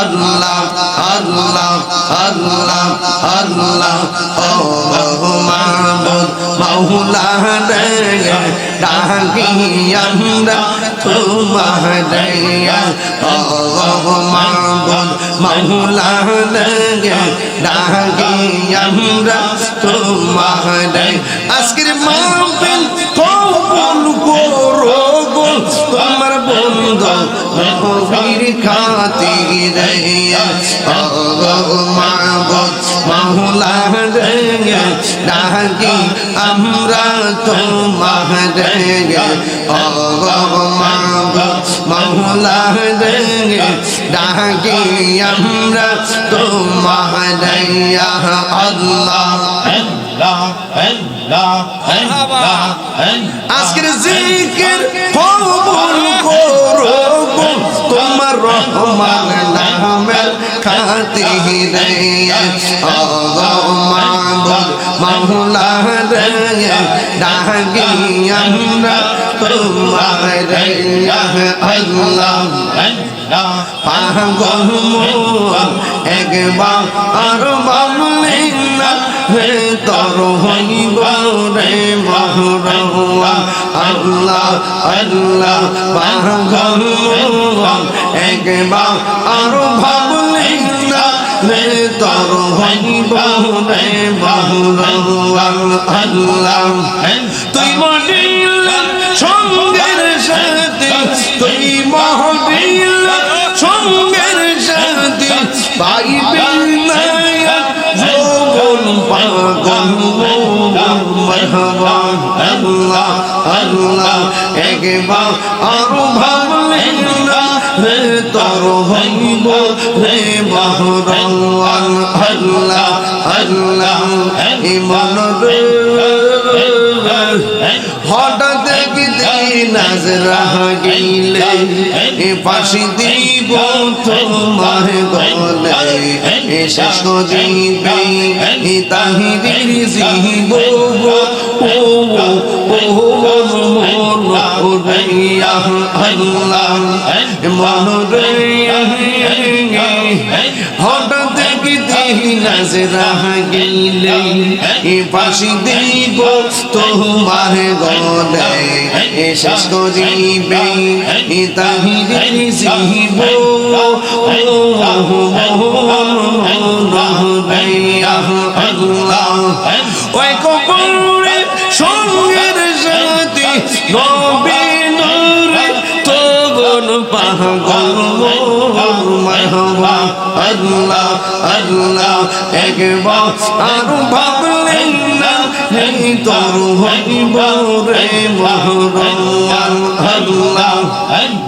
আল্লাহ আল্লাহ আল্লাহ আল্লাহ। ও মাহবুব মাওলা রে, ডাকি আমরা তোমারে ও মাহবুব মাওলা রে, ডাকি আমরা তোমারে আজকের মাহফিল নবীর খাতিরে ও মাহবুব মাওলা রে ডাকি আমরা তোমারে ও মাহবুব মাওলা রে ডাকি আমরা তোমারে আল্লাহ। আজকের জিকির কবুল করো তোমার রহমান নামের খাতিরে আল্লাহ। মাবুদ মাওলা রে ডাকি আমরা তোমারে আল্লাহ। পাগল মন, একবার আর বাবলি না হে তর হইব রে মহরওয়া আল্লাহ আল্লাহ, পাগল মন, একবার আর ভাবলি না হইব রে মহরওয়া আল্লাহ তুই মনিলা সঙ্গের সাথে তুই মহবিলা সঙ্গের সাথে পাইবে আল্লাহ আল্লাহ, একবার আরও ভাবলেন না। রে তর হইব রে বহরওয়াল আল্লাহ আল্লাহ ইমান রে হঠাৎ নাজরা গিলে পাশি দিব তোমার গলে শেষ এ তাহিরির জীব ও ও মন আল্লাহ মন হঠাৎ দেখতে নাজরা গিলে পাশি দিব তোমার গলে শেষ করিবে তাহিরে আল্লাহ আল্লাহ একবার আর ভাবলেন না এই তোর হইব রে মহরম আল্লাহ আল্লাহ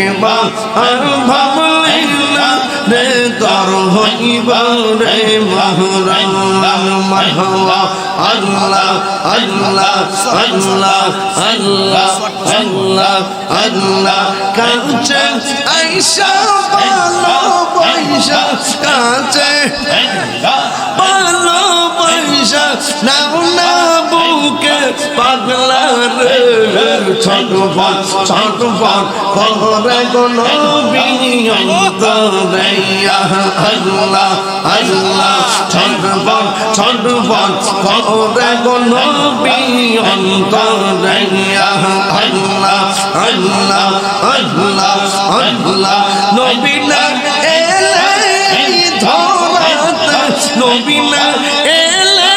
একবার আর ভাবলেন না রে তর হইব রে মহরম। মাহওয়া আল্লাহ আল্লাহ আল্লাহ আল্লাহ আল্লাহ আল্লাহ। কাছে আইসা ভালো পয়সা কাছে ভালো ভালোবাসা নাও না বুকে পাগলার ছটপট ছটপট খবরে কোনো আল্লাহ আল্লাহ ছটপট ছটপট খবরে কোনো আল্লাহ আল্লাহ আল্লাহ আল্লাহ নবীনা এলে ধরাত। নবীনা এলে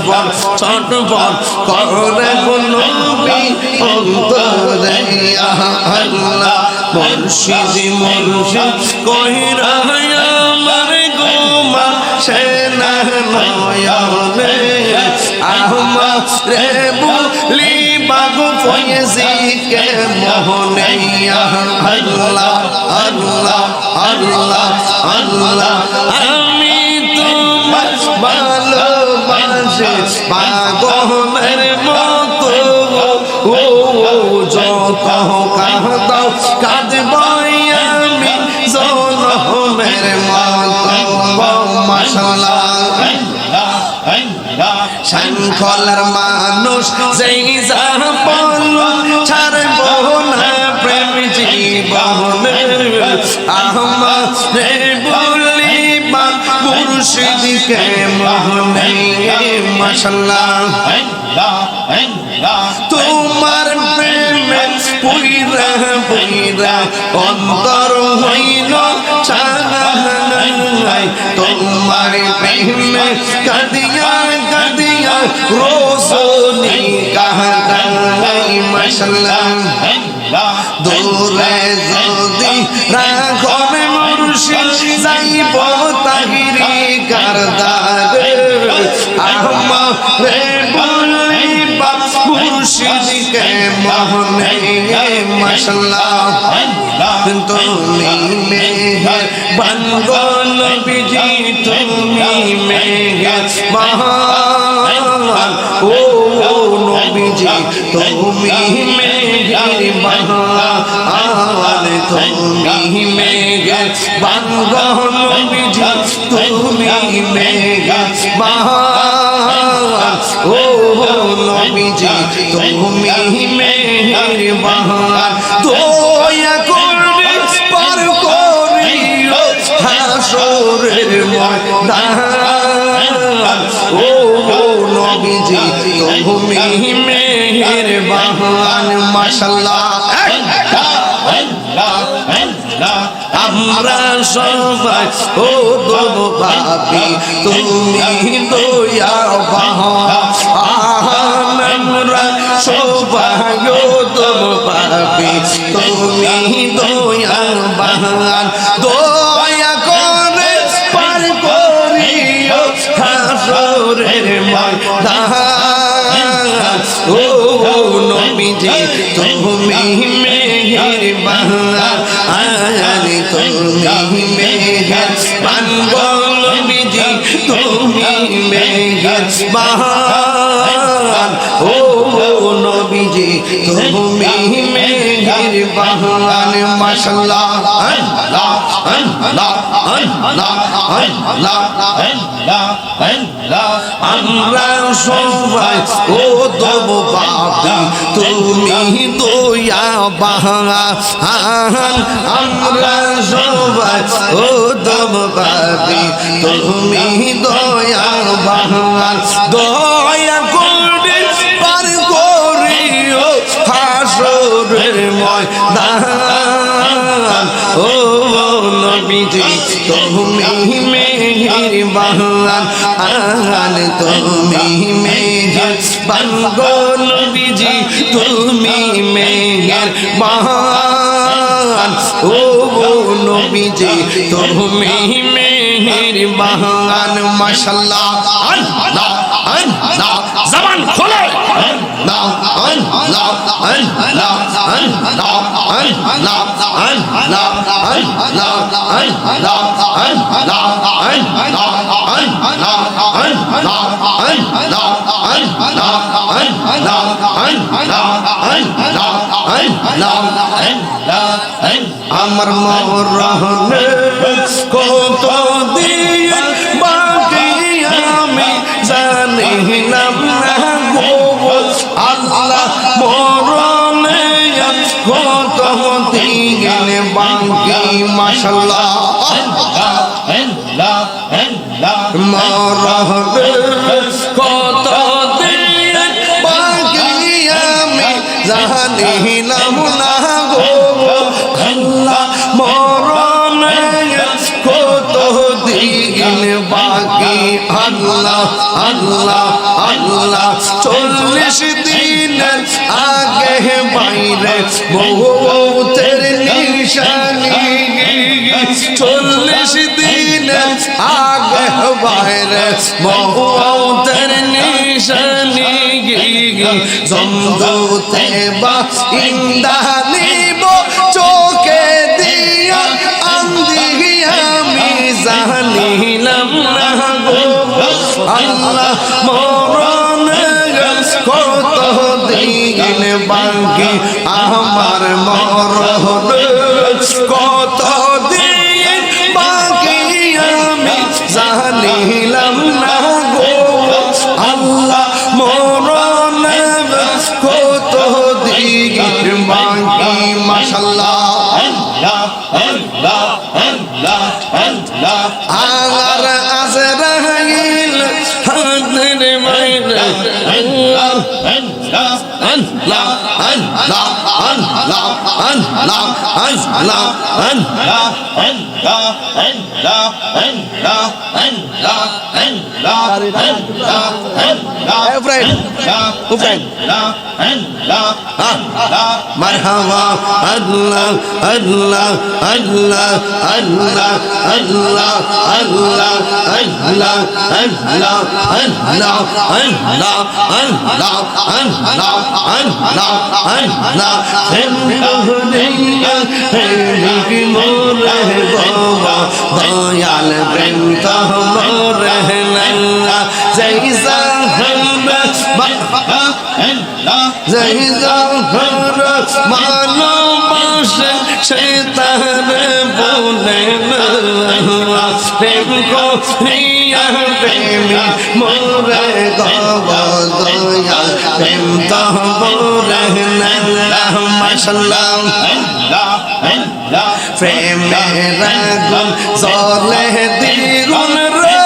সটবল সটবল করে নবী, অন্তরে আল্লাহ। মুর্শিদ মুর্শিদ কহিরা আমার গোমা, সে না নয়নে আহমা রে বুলি বাবু ফয়েজি কে মোহনে আল্লাহ আল্লাহ আল্লাহ আল্লাহ। আমি তোমার ভালোবাসি পাগলের মতো। ও যত কাঁদাও কাঁদবাই আমি জনমের মতো। মশলা শৃঙ্খলার মানুষ যেই যাপন ছাড়ব না প্রেম জীবন বলিবা মুর্শিদকে মোহনে মশলা তোমার প্রেমে পুইরা পুইরা, অন্তর হইল চাই তোমার প্রেমে কাদিয়া কাদিয়া রোজনি কাহাই মশলা দূরে যদি রাঘব সরদার আমারে বলে বাপ মুর্শিদ কে মহনে মশলা তুমি মেহর বন্ধু নবীজি তুমি মেহর বানগল বিজি তুমি মেঘের মহান ও নবীজি তুমি মেঘের মহান দয়া করবে পার করিও হাসরের ময়দান ও নবীজি তুমি মেহের বাহান মাশাল্লাহ আমরা সবাই ও দো ভাবি তুমি দো তুমি মেঘ বান বল বাহা। তুমি মেঘের বাহান মাশাল্লাহ। আল্লাহ আল্লাহ আল্লাহ আল্লাহ আমরা সবাই ও দেব বাপি তুমি দয়া বাহা আমরা সবাই ও দেব বাপি তুমি দয়া বাহা দয়া নবীজি তুমি মেহের বাহান আহান তুমি মেহের বাঙ্গো নবীজি তুমি মেহের বাহান ও নবীজি তুমি মেহের বাহান মাশাল্লাহ আল্লাহ আল্লাহ জবান খোলে আল্লাহ আল্লাহ আল্লাহ আল্লাহ আল্লাহ আমার মরহনে কত দিয়ে মাশাল্লাহ মরহনে কত দিন বাকি আমি জানিলাম না গো আল্লাহ মরণে কত দিন বাকি আল্লাহ আল্লাহ আল্লাহ চল্লিশ দিন আগে বাইরে বহুতের নিশানি। চল্লিশ দিন আগে বাইরে বহুতের নিশানি জমদুতে বা ইন্দানিব চোখে দিয়া আন্দি আমি জানিলাম না আল্লাহ মরণ কত দিন বাকি আমার মরণ। আল্লাহ আল্লাহ আল্লাহ আল্লাহ আল্লাহ আল্লাহ আল্লাহ আল্লাহ আল্লাহ আল্লাহ আল্লাহ আল্লাহ আল্লাহ এ ফ্রেন্ড ও ফ্রেন্ড আল্লাহ আল্লাহ মারহাবা আল্লাহ আল্লাহ আল্লাহ আল্লাহ আল্লাহ আল্লাহ আল্লাহ আল্লাহ আল্লাহ আল্লাহ আল্লাহ আল্লাহ আল্লাহ আল্লাহ দয়াল বৃন্দ মোর জৈসা জৈসা মানো মাস সে তার প্রেম প্রেম কোরিয়া প্রেমী মোরে দয়া প্রেম তো মোরে মশলাম প্রেমের গুণ জলে দ্বিগুণ রে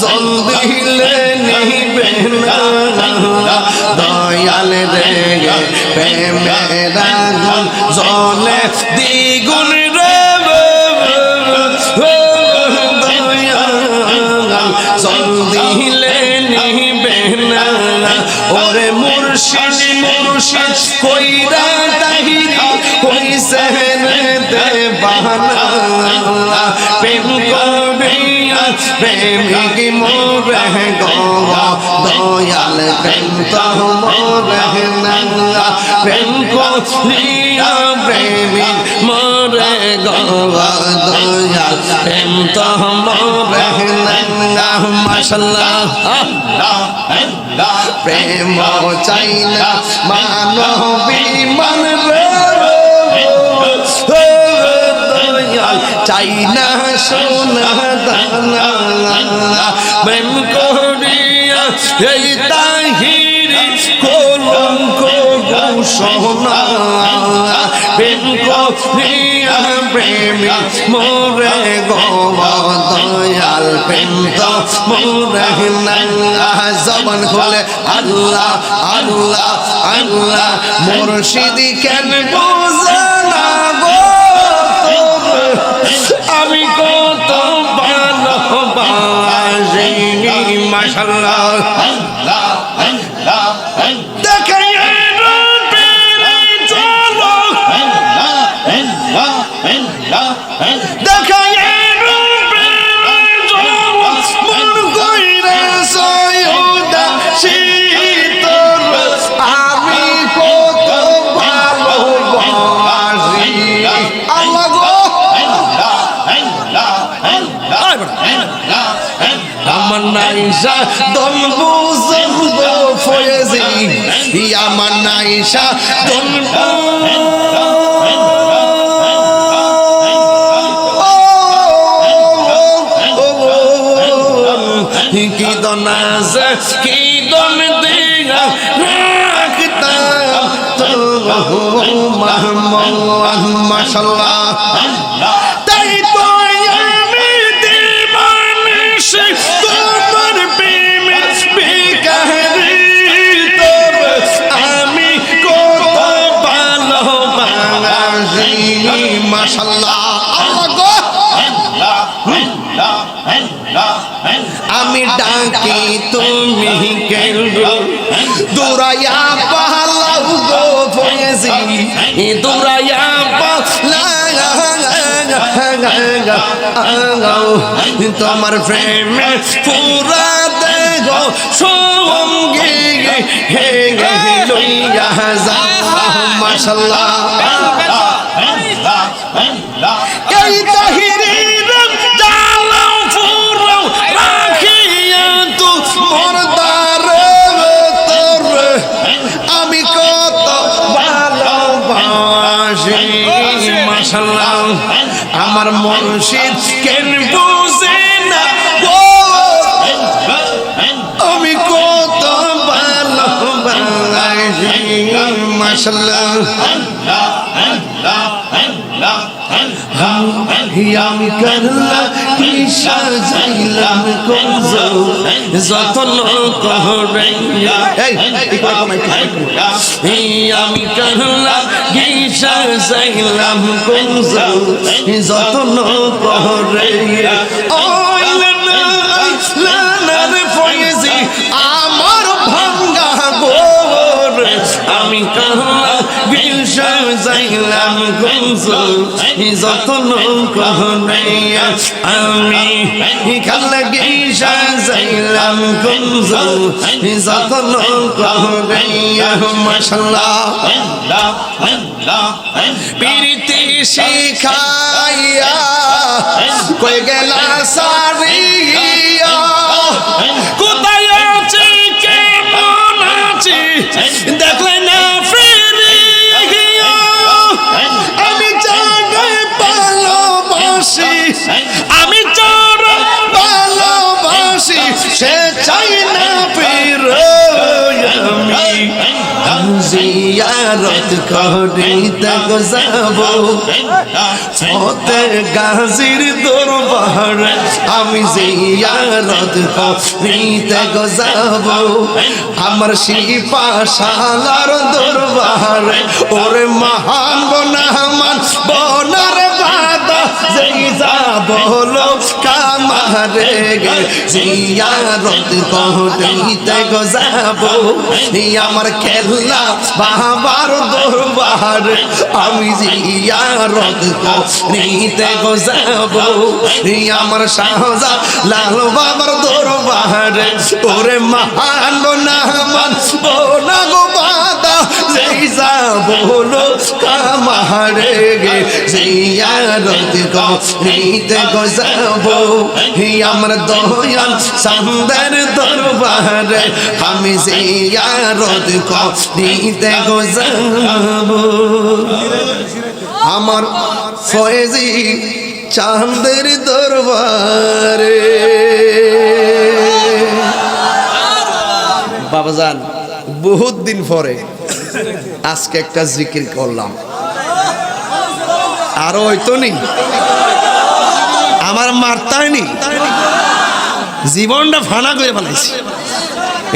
জল দিলে নিবে না দয়াল রে প্রেমের জলে দ্বিগুণ রে জল দিলে নিবে না ওরে মুর্শিদ মুর্শিদ কইরা তাহিরি কইছে দে বাহানা প্রেম প্রেমিক মোরে গো দয়াল প্রেম তো মোরে না প্রেম করিয়া প্রেমিক মোরে গো দয়াল প্রেম তো মোরে না মাশাল্লাহ। প্রেম চাই না মানবী। মান রে চাই না সোনা, দানা প্রেম করিয়া এই তাহিরি কলঙ্ক ঘোষণা প্রেম করিয়া প্রেমী মোরে গো দয়াল প্রেম তো মোরে না। জবান খুলে, আল্লাহ আল্লাহ আল্লাহ। মুর্শিদি কেন বোঝে না গো? তুমি কত ভালোবাসিনি মাশাল্লাহ নাইসা দন বুঝব ফয়েজি। আমার নাইসা দন কি দন আছে, কি দন দিগা রাখতাম। তো মাহমুদ তোমার প্রেমে পুরা দেহ সঙ্গে হে গে লইয়া যা মাশাল্লাহ। আমার মনসিদ কেন বুঝে না? আমি কত ভালোবাসি মাশাল্লাহ। যতন করে এই ইকরা কমাই এই আমি করলা কি সাজাইলাম কোজ যতন করে ওই লানা লানার ফয়েজি আমার ভাঙ্গা আমি করলা বিশা যাইলাম গঞ্জ যতন কহনাইয়া আমি খাল গিসা যাইলাম গঞ্জ যতন কহনাইয়া মাশাল্লাহ প্রীতি শিখাইয়া কই গেলা সারিয়া কোথায় আছে কেমন আছে জিয়ারত করিতে যাব ফতে গাজির দরবার, আমি জিয়ারত করিতে যাব আমার শিপা শালার দরবার, ওরে মহান বনামান বনার বাদা যেই যাব হলো কামারে গে জিয়ারত করিতে যাব আমার খেলা বাবার দরবার আমি জিয়ারত করিতে যাব আমার শাহজা লাল বাবার দরবার, ওরে মহান না মান না গো যেই যাব হলো কামারে গে জিয়ারত করিতে যাব আমার দয়াল সান্দার দরবারে আমি জিয়ারত করিতে যাব আমার ফয়েজি চাঁদের দরবারে। বাবাজান, বহুত দিন পরে আজকে একটা জিকির করলাম। আরও হয়তো নেই আমার মারতায়নি জীবনটা ফানা করে ফেলাইছি।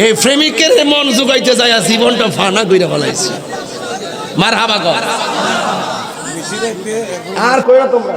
এই প্রেমিকের মন জুগাইতে যায় জীবনটা ফানা করে ফেলাইছি। মার হাবা কর। আর কইরা তোমরা।